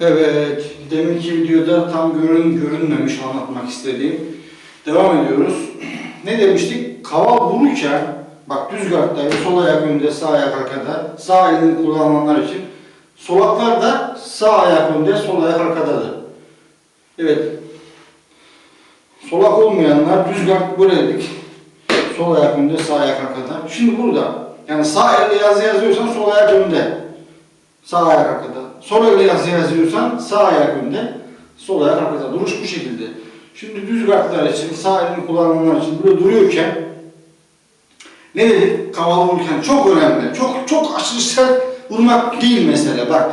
Evet, deminki videoda tam görün görünmemiş anlatmak istediğim. Devam ediyoruz. Ne demiştik? Kaval vururken, bak düz gardda sol ayak önde, sağ ayak arkada, sağ elini kullananlar için. Solaklar da sağ ayak önde, sol ayak arkadadır. Evet. Solak olmayanlar düz gard böyle dedik. Sol ayak önde, sağ ayak arkada. Şimdi burada, yani sağ elle yazı yazıyorsan sol ayak önde. Sağ ayak arkada. Sol elle yazı yazıyorsan sağ ayak önde, sol ayak arkada. Duruş bu şekilde. Şimdi düz gardlar için, sağ elini kullananlar için böyle duruyorken ne dedik? Kaval vururken çok önemli. Çok çok aşırı sert vurmak değil mesele. Bak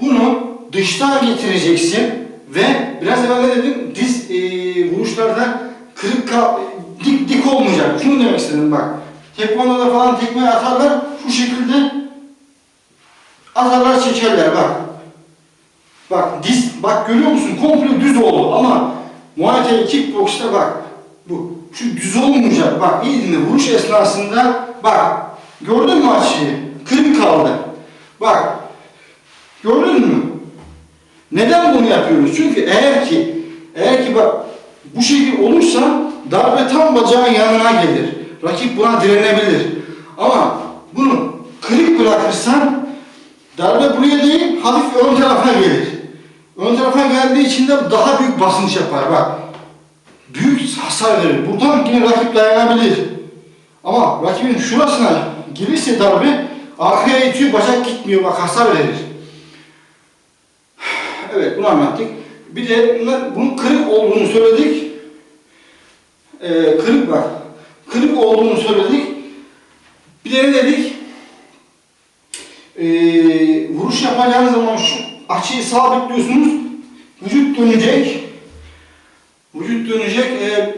bunu dıştan getireceksin ve biraz evvel ne dedim? Diz e, vuruşlarda kırık kal- dik dik olmayacak. Şunu demek istedim bak. Tekvandoda falan tekme atarlar şu şekilde atarlar çekerler bak. Bak diz bak görüyor musun? Komple düz oldu ama Muay Thai kickbox'ta bak bu şu düz olmayacak. Bak iyi dinle vuruş esnasında bak gördün mü açıyı? Kırık kaldı. Bak gördün mü? Neden bunu yapıyoruz? Çünkü eğer ki eğer ki bak bu şekil olursa darbe tam bacağın yanına gelir. Rakip buna direnebilir. Ama bunu kırık bırakırsan darbe buraya değil hafif ön tarafa gelir. Ön tarafa geldiği için de daha büyük basınç yapar. Bak büyük hasar verir. Buradan yine rakip dayanabilir. Ama rakibin şurasına gelirse darbe arkaya itiyor, bacak gitmiyor. Bak hasar verir. Evet bunu anlattık. Bir de bunun kırık olduğunu söyledik. Ee, kırık bak. Kırık olduğunu söyledik. Bir de ne dedik? Ee, vuruş yapacağınız zaman şu açıyı sabitliyorsunuz. Vücut dönecek. Vücut dönecek. Ee,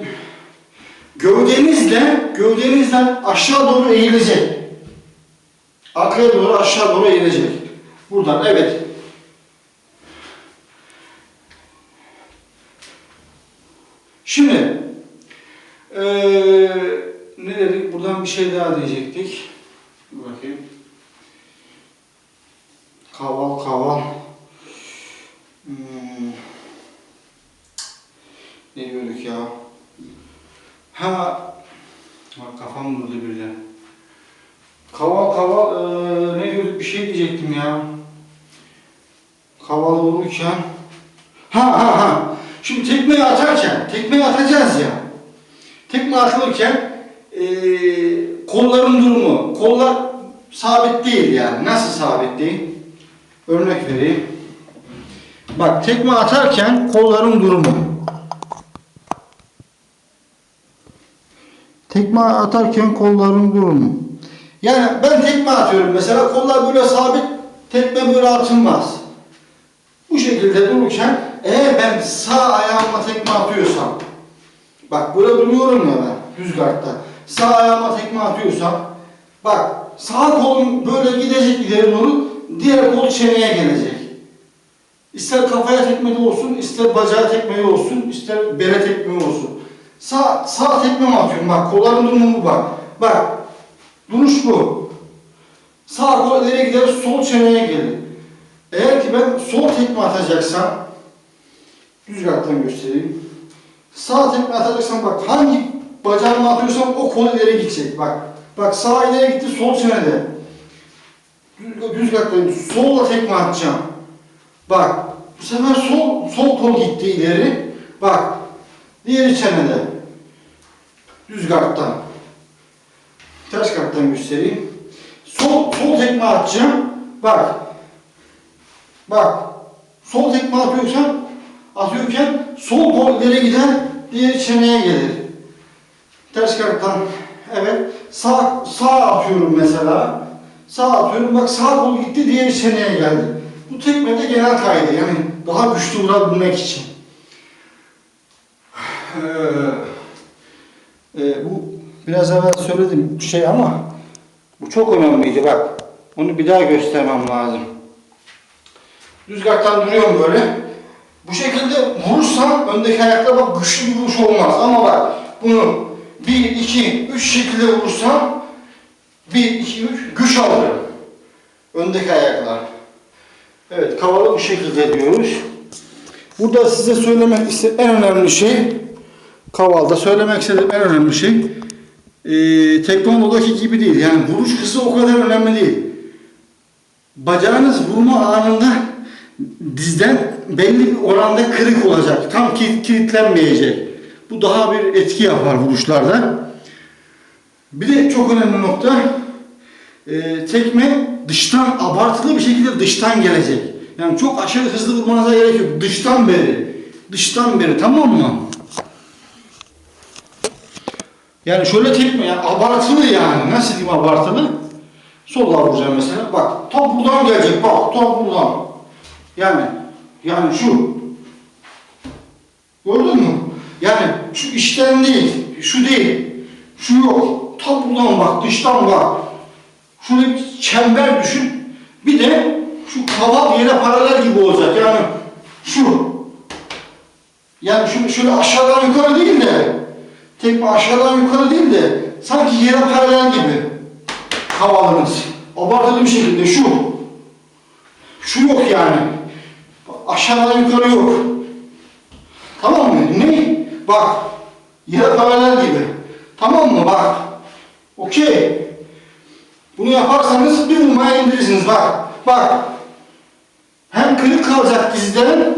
gövdenizle gövdenizle aşağı doğru eğilecek. Arkaya doğru aşağı doğru eğilecek. Buradan evet. Şimdi eee ne dedik? Buradan bir şey daha diyecektik. Bakayım. Kaval kaval. Hmm. Ne diyorduk ya? Ha bak kafam durdu birden. Kaval kaval eee, ne diyorduk? Bir şey diyecektim ya. Kaval vururken Ha ha ha. Şimdi tekmeyi atarken, tekmeyi atacağız ya. Tekme atılırken eee kolların durumu, kollar sabit değil yani. Nasıl sabit değil? Örnek vereyim. Bak tekme atarken kolların durumu. Tekme atarken kolların durumu. Yani ben tekme atıyorum mesela kollar böyle sabit, tekme böyle atılmaz. Bu şekilde dururken eğer ben sağ ayağıma tekme atıyorsam bak böyle duruyorum ya ben düz gardta sağ ayağıma tekme atıyorsam bak sağ kolum böyle gidecek ileri doğru diğer kol çeneye gelecek. İster kafaya tekme de olsun, ister bacağa tekme olsun, ister bere tekme olsun. Sağ, sağ tekme mi atıyorum? Bak kolların durumu bak. Bak, duruş bu. Sağ kol ileri gider, sol çeneye gelir. Eğer ki ben sol tekme atacaksam, düz gardtan göstereyim. Sağ tekme atacaksam bak hangi bacağımı atıyorsam o kol ileri gidecek. Bak, bak sağ ileri gitti, sol çenede. Düz, gardtayım, solla tekme atacağım. Bak, bu sefer sol, sol kol gitti ileri. Bak, diğeri çenede. Düz gardtan. Ters gardtan göstereyim. Sol, sol tekme atacağım. Bak, Bak, sol tekme atıyorsan, atıyorken sol kol ileri gider, diğer çeneye gelir. Ters karttan, evet. Sağ, sağ atıyorum mesela. Sağ atıyorum, bak sağ kol gitti, diğer çeneye geldi. Bu tekme de genel kaydı, yani daha güçlü vurabilmek için. Ee, e, bu biraz evvel söylediğim şey ama bu çok önemliydi bak. Onu bir daha göstermem lazım. Düzgaktan duruyorum böyle. Bu şekilde vurursam öndeki ayakta bak güçlü bir vuruş olmaz. Ama bak bunu 1, 2, 3 şekilde vurursam 1, 2, 3 güç alırım. Öndeki ayaklar. Evet, kavalı bu şekilde diyoruz. Burada size söylemek iste en önemli şey, kavalda söylemek istediğim en önemli şey, e, tekvandodaki gibi değil. Yani vuruş hızı o kadar önemli değil. Bacağınız vurma anında dizden belli bir oranda kırık olacak. Tam ki- kilitlenmeyecek. Bu daha bir etki yapar vuruşlarda. Bir de çok önemli nokta, e, tekme dıştan abartılı bir şekilde dıştan gelecek. Yani çok aşırı hızlı vurmanıza gerek yok. Dıştan beri. Dıştan beri tamam mı? Yani şöyle tekme yani abartılı yani. Nasıl diyeyim abartılı? Solla vuracağım mesela. Bak top buradan gelecek. Bak top buradan. Yani yani şu. Gördün mü? Yani şu işten değil. Şu değil. Şu yok. Top buradan bak. Dıştan bak. Bir çember düşün. Bir de şu kaval yere paralel gibi olacak. Yani şu. Yani şunu şöyle aşağıdan yukarı değil de tekme aşağıdan yukarı değil de sanki yere paralel gibi kavalınız. Abartılı bir şekilde şu. Şu yok yani. Aşağıdan yukarı yok. Tamam mı? Ne? Bak. Yere paralel gibi. Tamam mı? Bak. Okey. Bunu yaparsanız bir vurmaya indirirsiniz. Bak. Bak. Hem kırık kalacak dizden